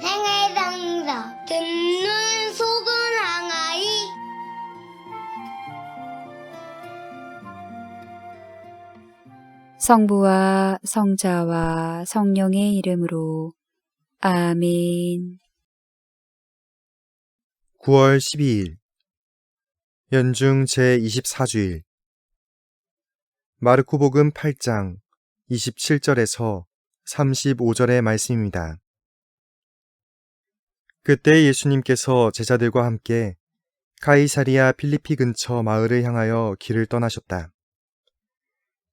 생애상사. 듣는 속은 항아리. 성부와 성자와 성령의 이름으로. 아멘. 9월 12일 연중 제24주일. 마르코복음 8장 27절에서 35절의 말씀입니다. 그때 예수님께서 제자들과 함께 카이사리아 필리피 근처 마을을 향하여 길을 떠나셨다.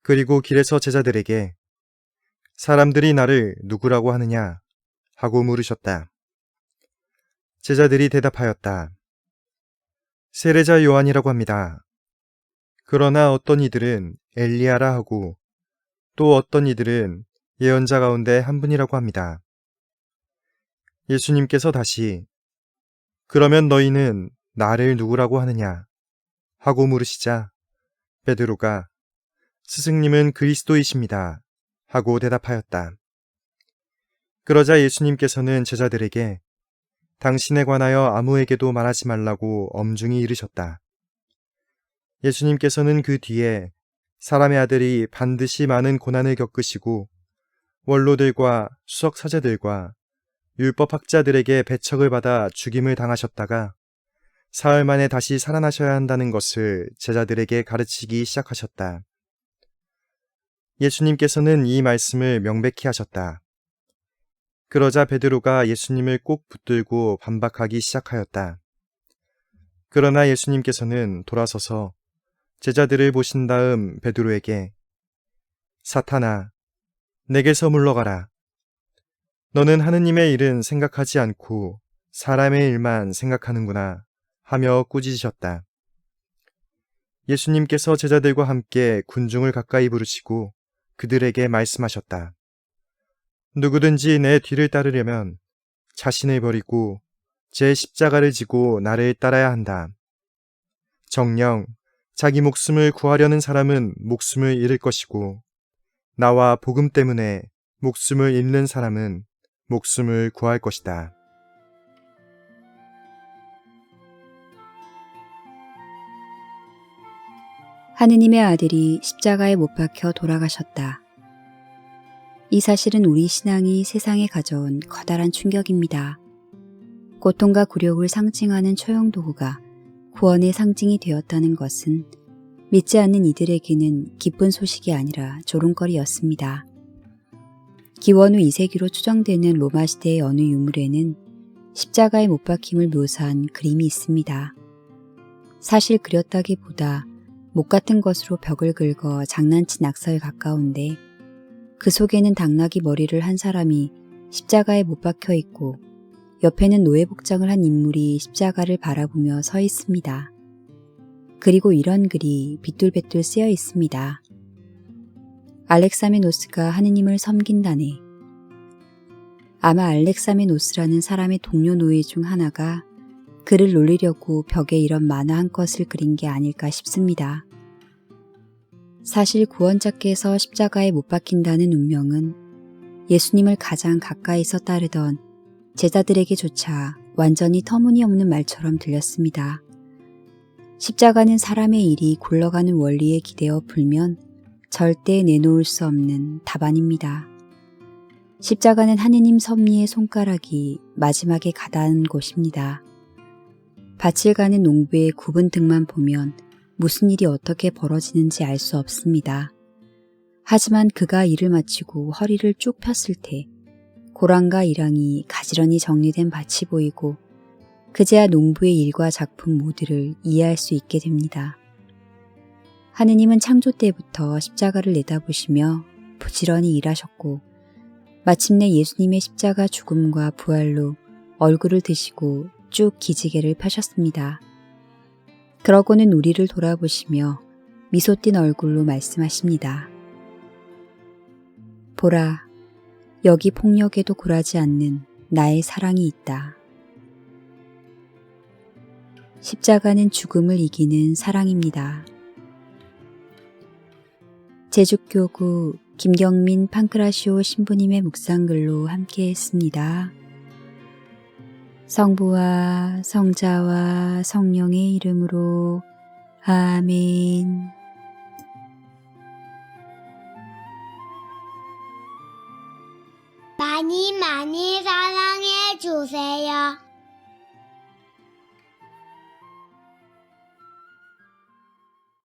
그리고 길에서 제자들에게 사람들이 나를 누구라고 하느냐 하고 물으셨다. 제자들이 대답하였다. 세례자 요한이라고 합니다. 그러나 어떤 이들은 엘리야라 하고 또 어떤 이들은 예언자 가운데 한 분이라고 합니다. 예수님께서 다시 그러면 너희는 나를 누구라고 하느냐 하고 물으시자 베드로가 스승님은 그리스도이십니다 하고 대답하였다. 그러자 예수님께서는 제자들에게 당신에 관하여 아무에게도 말하지 말라고 엄중히 이르셨다. 예수님께서는 그 뒤에 사람의 아들이 반드시 많은 고난을 겪으시고 원로들과 수석 사제들과 율법 학자들에게 배척을 받아 죽임을 당하셨다가 사흘 만에 다시 살아나셔야 한다는 것을 제자들에게 가르치기 시작하셨다. 예수님께서는 이 말씀을 명백히 하셨다. 그러자 베드로가 예수님을 꼭 붙들고 반박하기 시작하였다. 그러나 예수님께서는 돌아서서 제자들을 보신 다음 베드로에게 사탄아, 내게서 물러가라. 너는 하느님의 일은 생각하지 않고 사람의 일만 생각하는구나 하며 꾸짖으셨다. 예수님께서 제자들과 함께 군중을 가까이 부르시고 그들에게 말씀하셨다. 누구든지 내 뒤를 따르려면 자신을 버리고 제 십자가를 지고 나를 따라야 한다. 정령 자기 목숨을 구하려는 사람은 목숨을 잃을 것이고 나와 복음 때문에 목숨을 잃는 사람은 목숨을 구할 것이다. 하느님의 아들이 십자가에 못 박혀 돌아가셨다. 이 사실은 우리 신앙이 세상에 가져온 커다란 충격입니다. 고통과 굴욕을 상징하는 초용 도구가 구원의 상징이 되었다는 것은 믿지 않는 이들에게는 기쁜 소식이 아니라 조롱거리였습니다. 기원 후 2세기로 추정되는 로마 시대의 어느 유물에는 십자가에 못 박힘을 묘사한 그림이 있습니다. 사실 그렸다기보다 목 같은 것으로 벽을 긁어 장난친 낙서에 가까운데 그 속에는 당나귀 머리를 한 사람이 십자가에 못 박혀 있고 옆에는 노예 복장을 한 인물이 십자가를 바라보며 서 있습니다. 그리고 이런 글이 빗돌빗돌 쓰여 있습니다. 알렉사메노스가 하느님을 섬긴다네. 아마 알렉사메노스라는 사람의 동료 노예 중 하나가 그를 놀리려고 벽에 이런 만화 한 컷을 그린 게 아닐까 싶습니다. 사실 구원자께서 십자가에 못 박힌다는 운명은 예수님을 가장 가까이서 따르던 제자들에게조차 완전히 터무니없는 말처럼 들렸습니다. 십자가는 사람의 일이 굴러가는 원리에 기대어 풀면 절대 내놓을 수 없는 답안입니다. 십자가는 하느님 섭리의 손가락이 마지막에 가닿은 곳입니다. 밭을 가는 농부의 굽은 등만 보면 무슨 일이 어떻게 벌어지는지 알 수 없습니다. 하지만 그가 일을 마치고 허리를 쭉 폈을 때 고랑과 이랑이 가지런히 정리된 밭이 보이고 그제야 농부의 일과 작품 모두를 이해할 수 있게 됩니다. 하느님은 창조 때부터 십자가를 내다보시며 부지런히 일하셨고 마침내 예수님의 십자가 죽음과 부활로 얼굴을 드시고 쭉 기지개를 펴셨습니다. 그러고는 우리를 돌아보시며 미소 띤 얼굴로 말씀하십니다. 보라, 여기 폭력에도 굴하지 않는 나의 사랑이 있다. 십자가는 죽음을 이기는 사랑입니다. 제주교구 김경민 판크라시오 신부님의 묵상글로 함께 했습니다. 성부와 성자와 성령의 이름으로 아멘. 많이 많이 사랑해 주세요.